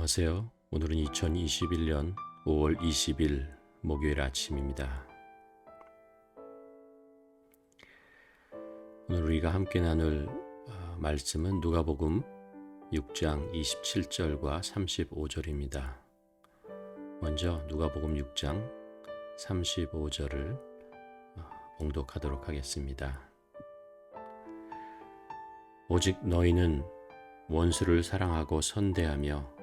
안녕하세요. 오늘은 2021년 5월 20일 목요일 아침입니다. 오늘 우리가 함께 나눌 어, 말씀은 누가복음 6장 27절과 35절입니다. 먼저 누가복음 6장 35절을 어, 봉독하도록 하겠습니다. 오직 너희는 원수를 사랑하고 선대하며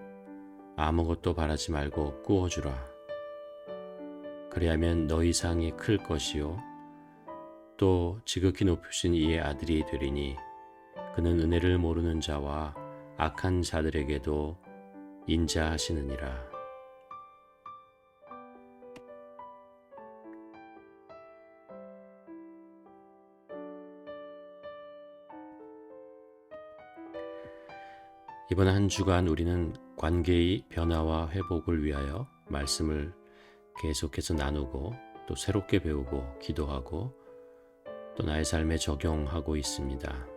아무것도 바라지 말고 꾸어주라. 그리하면 너희 상이 클 것이요. 또 지극히 높으신 이의 아들이 되리니 그는 은혜를 모르는 자와 악한 자들에게도 인자하시느니라. 이번 한 주간 우리는 관계의 변화와 회복을 위하여 말씀을 계속해서 나누고 또 새롭게 배우고 기도하고 또 나의 삶에 적용하고 있습니다.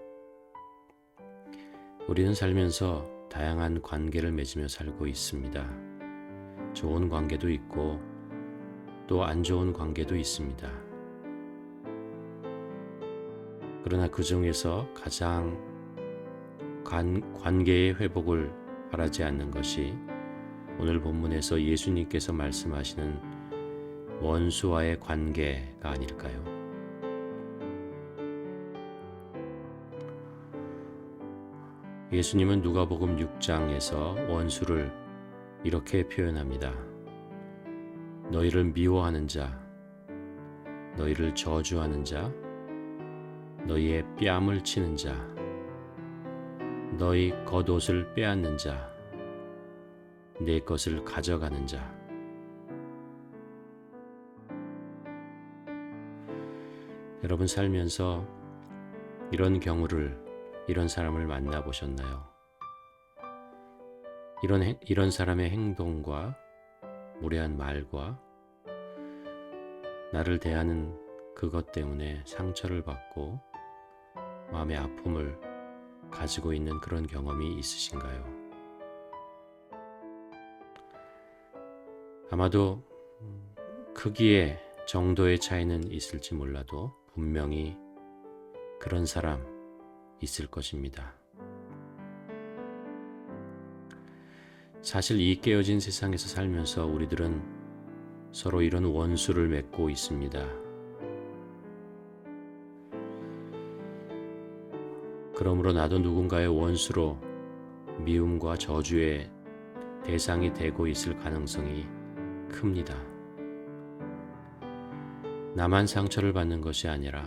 우리는 살면서 다양한 관계를 맺으며 살고 있습니다. 좋은 관계도 있고 또 안 좋은 관계도 있습니다. 그러나 그 중에서 가장 관, 관계의 회복을 바라지 않는 것이 오늘 본문에서 예수님께서 말씀하시는 원수와의 관계가 아닐까요? 예수님은 누가복음 6장에서 원수를 이렇게 표현합니다. 너희를 미워하는 자, 너희를 저주하는 자, 너희의 뺨을 치는 자, 너희 겉옷을 빼앗는 자, 내 것을 가져가는 자. 여러분 살면서 이런 경우를, 이런 사람을 만나보셨나요? 이런, 이런 사람의 행동과 무례한 말과 나를 대하는 그것 때문에 상처를 받고 마음의 아픔을 가지고 있는 그런 경험이 있으신가요? 아마도 크기의 정도의 차이는 있을지 몰라도 분명히 그런 사람 있을 것입니다. 사실 이 깨어진 세상에서 살면서 우리들은 서로 이런 원수를 맺고 있습니다. 그러므로 나도 누군가의 원수로 미움과 저주의 대상이 되고 있을 가능성이 큽니다. 나만 상처를 받는 것이 아니라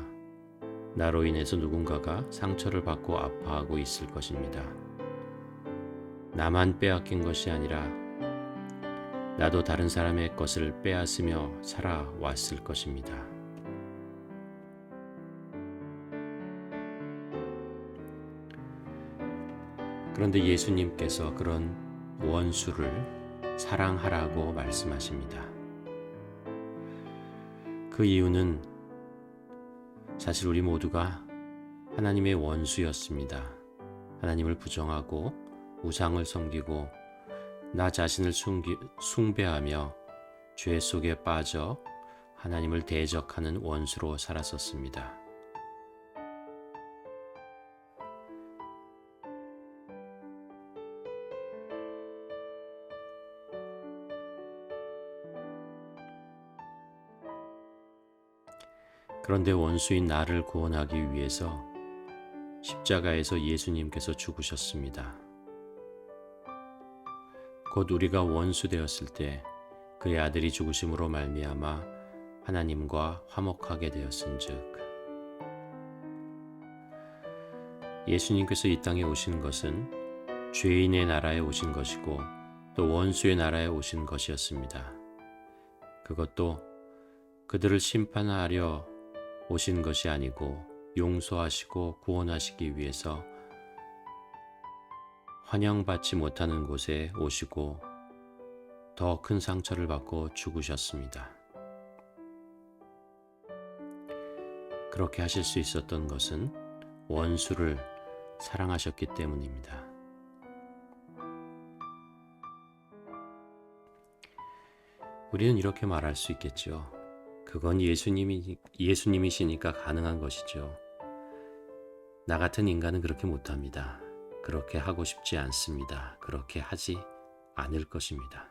나로 인해서 누군가가 상처를 받고 아파하고 있을 것입니다. 나만 빼앗긴 것이 아니라 나도 다른 사람의 것을 빼앗으며 살아왔을 것입니다. 그런데 예수님께서 그런 원수를 사랑하라고 말씀하십니다. 그 이유는 사실 우리 모두가 하나님의 원수였습니다. 하나님을 부정하고 우상을 섬기고 나 자신을 숭기, 숭배하며 죄 속에 빠져 하나님을 대적하는 원수로 살았었습니다. 그런데 원수인 나를 구원하기 위해서 십자가에서 예수님께서 죽으셨습니다. 곧 우리가 원수 되었을 때 그의 아들이 죽으심으로 말미암아 하나님과 화목하게 되었은즉 예수님께서 이 땅에 오신 것은 죄인의 나라에 오신 것이고 또 원수의 나라에 오신 것이었습니다. 그것도 그들을 심판하려 오신 것이 아니고 용서하시고 구원하시기 위해서 환영받지 못하는 곳에 오시고 더 큰 상처를 받고 죽으셨습니다. 그렇게 하실 수 있었던 것은 원수를 사랑하셨기 때문입니다. 우리는 이렇게 말할 수 있겠죠. 그건 예수님이, 예수님이시니까 가능한 것이죠. 나 같은 인간은 그렇게 못합니다. 그렇게 하고 싶지 않습니다. 그렇게 하지 않을 것입니다.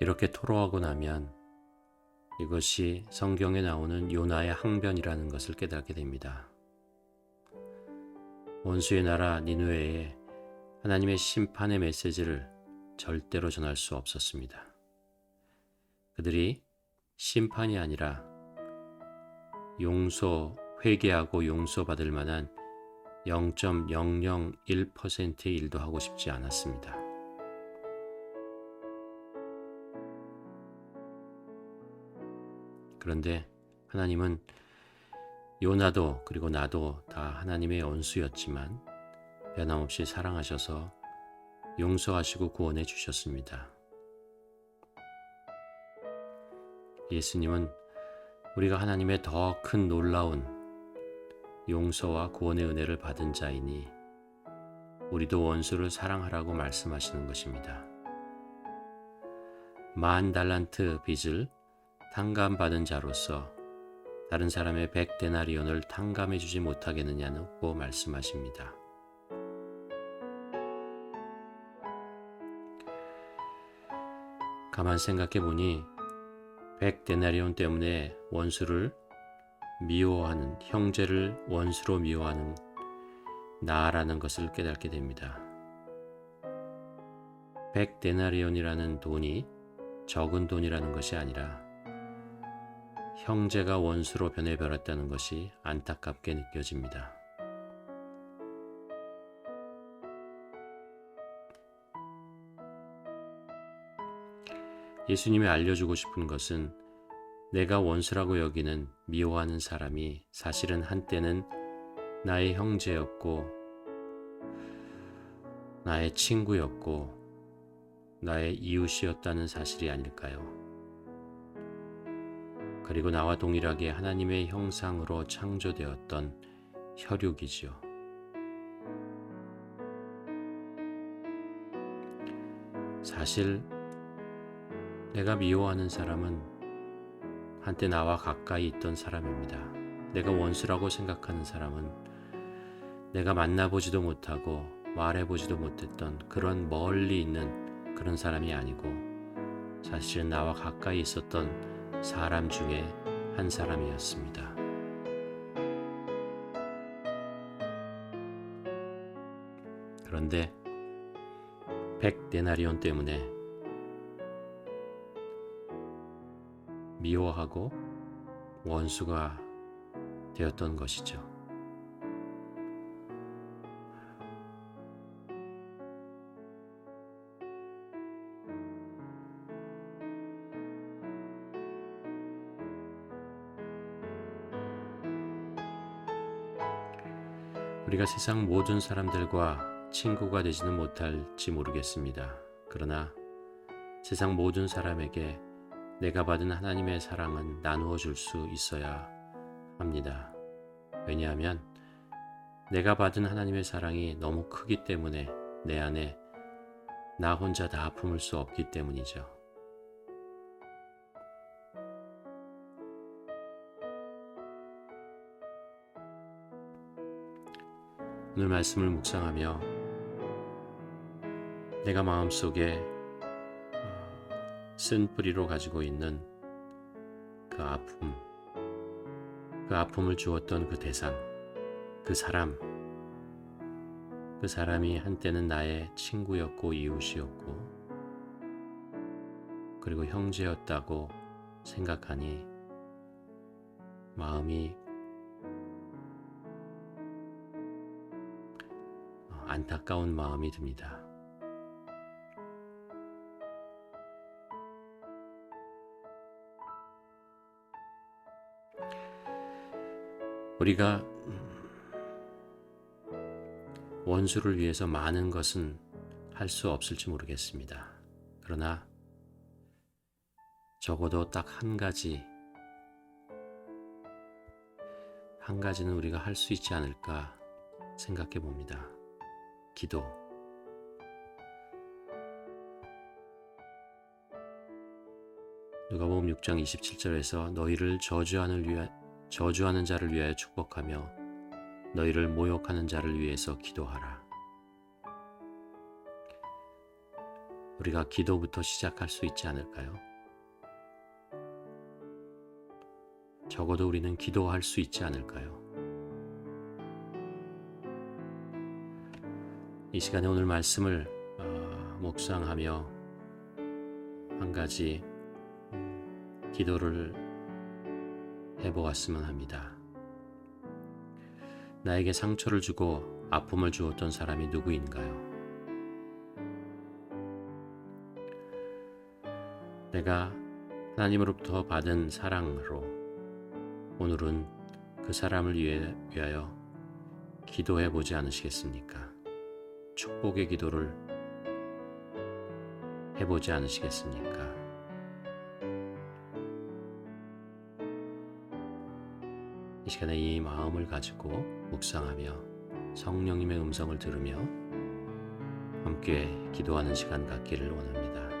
이렇게 토로하고 나면 이것이 성경에 나오는 요나의 항변이라는 것을 깨닫게 됩니다. 원수의 나라 니누에에 하나님의 심판의 메시지를 절대로 전할 수 없었습니다. 그들이 심판이 아니라 용서, 회개하고 용서받을 만한 0.001%의 일도 하고 싶지 않았습니다. 그런데 하나님은 요나도 그리고 나도 다 하나님의 원수였지만 변함없이 사랑하셔서 용서하시고 구원해 주셨습니다. 예수님은 우리가 하나님의 더 큰 놀라운 용서와 구원의 은혜를 받은 자이니 우리도 원수를 사랑하라고 말씀하시는 것입니다. 만 달란트 빚을 탕감받은 자로서 다른 사람의 백 데나리온을 탕감해 주지 못하겠느냐고 말씀하십니다. 가만 생각해 보니 백 데나리온 때문에 원수를 미워하는 형제를 원수로 미워하는 나라는 것을 깨닫게 됩니다. 백 데나리온이라는 돈이 적은 돈이라는 것이 아니라 형제가 원수로 변해버렸다는 것이 안타깝게 느껴집니다. 예수님이 알려주고 싶은 것은 내가 원수라고 여기는 미워하는 사람이 사실은 한때는 나의 형제였고, 나의 친구였고, 나의 이웃이었다는 사실이 아닐까요? 그리고 나와 동일하게 하나님의 형상으로 창조되었던 혈육이지요. 사실 내가 미워하는 사람은 한때 나와 가까이 있던 사람입니다. 내가 원수라고 생각하는 사람은 내가 만나보지도 못하고 말해보지도 못했던 그런 멀리 있는 그런 사람이 아니고 사실은 나와 가까이 있었던 사람 중에 한 사람이었습니다. 그런데 백 데나리온 때문에 미워하고 원수가 되었던 것이죠. 우리가 세상 모든 사람들과 친구가 되지는 못할지 모르겠습니다. 그러나 세상 모든 사람에게 내가 받은 하나님의 사랑은 나누어 줄 수 있어야 합니다. 왜냐하면 내가 받은 하나님의 사랑이 너무 크기 때문에 내 안에 나 혼자 다 품을 수 없기 때문이죠. 오늘 말씀을 묵상하며 내가 마음속에 쓴 뿌리로 가지고 있는 그 아픔, 그 아픔을 주었던 그 대상, 그 사람, 그 사람이 한때는 나의 친구였고 이웃이었고, 그리고 형제였다고 생각하니 마음이 안타까운 마음이 듭니다. 우리가 원수를 위해서 많은 것은 할 수 없을지 모르겠습니다. 그러나 적어도 딱 한 가지, 한 가지는 우리가 할 수 있지 않을까 생각해 봅니다. 기도. 누가복음 6장 27절에서 너희를 저주하는 위하, 저주하는 자를 위하여 축복하며 너희를 모욕하는 자를 위해서 기도하라. 우리가 기도부터 시작할 수 있지 않을까요? 적어도 우리는 기도할 수 있지 않을까요? 이 시간에 오늘 말씀을 어, 묵상하며 한 가지 기도를 해보았으면 합니다. 나에게 상처를 주고 아픔을 주었던 사람이 누구인가요? 내가 하나님으로부터 받은 사랑으로 오늘은 그 사람을 위하여 기도해 보지 않으시겠습니까? 축복의 기도를 해보지 않으시겠습니까? 이 시간에 이 마음을 가지고 묵상하며 성령님의 음성을 들으며 함께 기도하는 시간 갖기를 원합니다.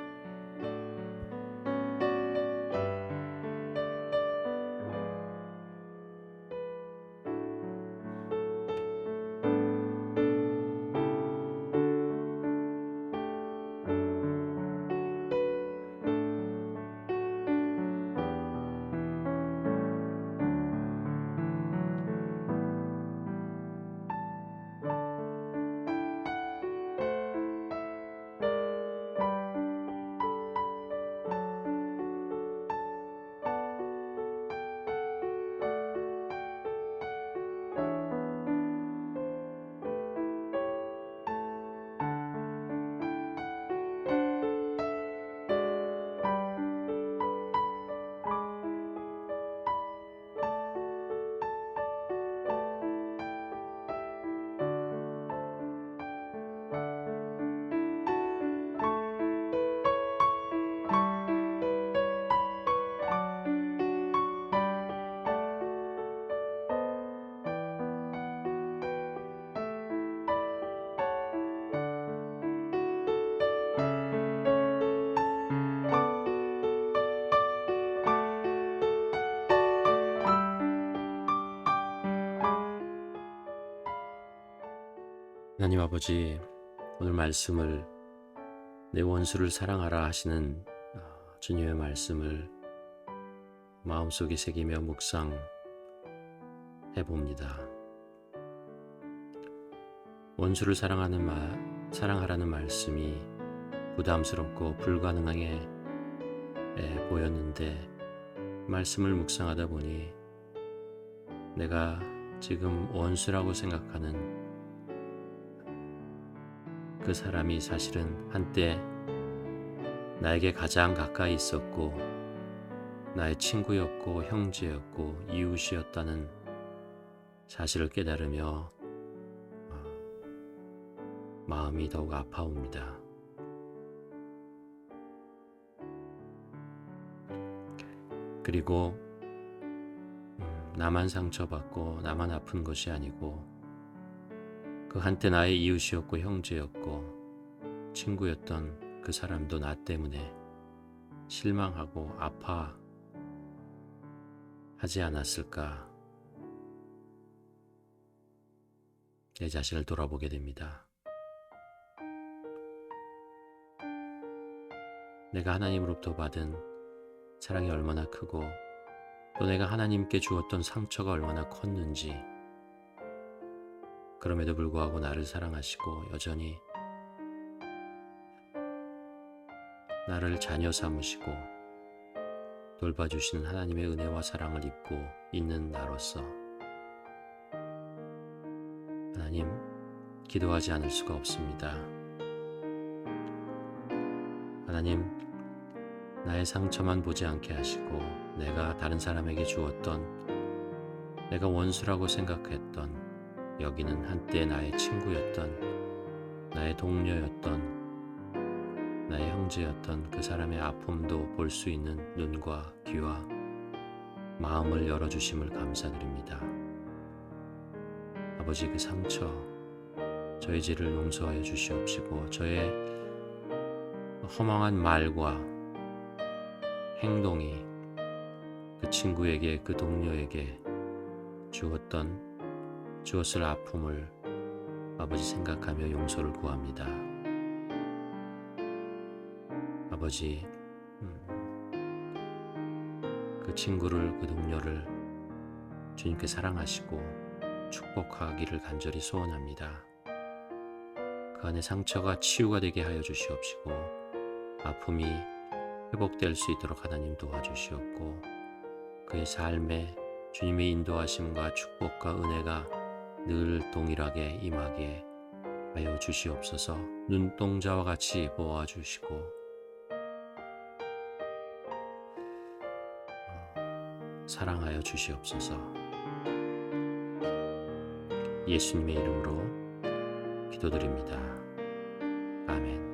하나님 아버지, 오늘 말씀을 내 원수를 사랑하라 하시는 아, 주님의 말씀을 마음속에 새기며 묵상 해 봅니다. 원수를 사랑하는 말, 사랑하라는 말씀이 부담스럽고 불가능하게 에, 보였는데 말씀을 묵상하다 보니 내가 지금 원수라고 생각하는 그 사람이 사실은 한때 나에게 가장 가까이 있었고 나의 친구였고 형제였고 이웃이었다는 사실을 깨달으며 어, 마음이 더욱 아파옵니다. 그리고 음, 나만 상처받고 나만 아픈 것이 아니고 그 한때 나의 이웃이었고 형제였고 친구였던 그 사람도 나 때문에 실망하고 아파하지 않았을까 내 자신을 돌아보게 됩니다. 내가 하나님으로부터 받은 사랑이 얼마나 크고 또 내가 하나님께 주었던 상처가 얼마나 컸는지 그럼에도 불구하고 나를 사랑하시고 여전히 나를 자녀 삼으시고 돌봐주시는 하나님의 은혜와 사랑을 입고 있는 나로서 하나님 기도하지 않을 수가 없습니다. 하나님 나의 상처만 보지 않게 하시고 내가 다른 사람에게 주었던 내가 원수라고 생각했던 여기는 한때 나의 친구였던, 나의 동료였던, 나의 형제였던 그 사람의 아픔도 볼 수 있는 눈과 귀와 마음을 열어주심을 감사드립니다. 아버지 그 상처, 저의 죄를 용서하여 주시옵시고 저의 허망한 말과 행동이 그 친구에게 그 동료에게 주었던 주었을 아픔을 아버지 생각하며 용서를 구합니다. 아버지 음, 그 친구를 그 동료를 주님께 사랑하시고 축복하기를 간절히 소원합니다. 그 안에 상처가 치유가 되게 하여 주시옵시고 아픔이 회복될 수 있도록 하나님 도와주시옵고 그의 삶에 주님의 인도하심과 축복과 은혜가 늘 동일하게 임하게 하여 주시옵소서 눈동자와 같이 보아 주시고 어, 사랑하여 주시옵소서 예수님의 이름으로 기도드립니다. 아멘.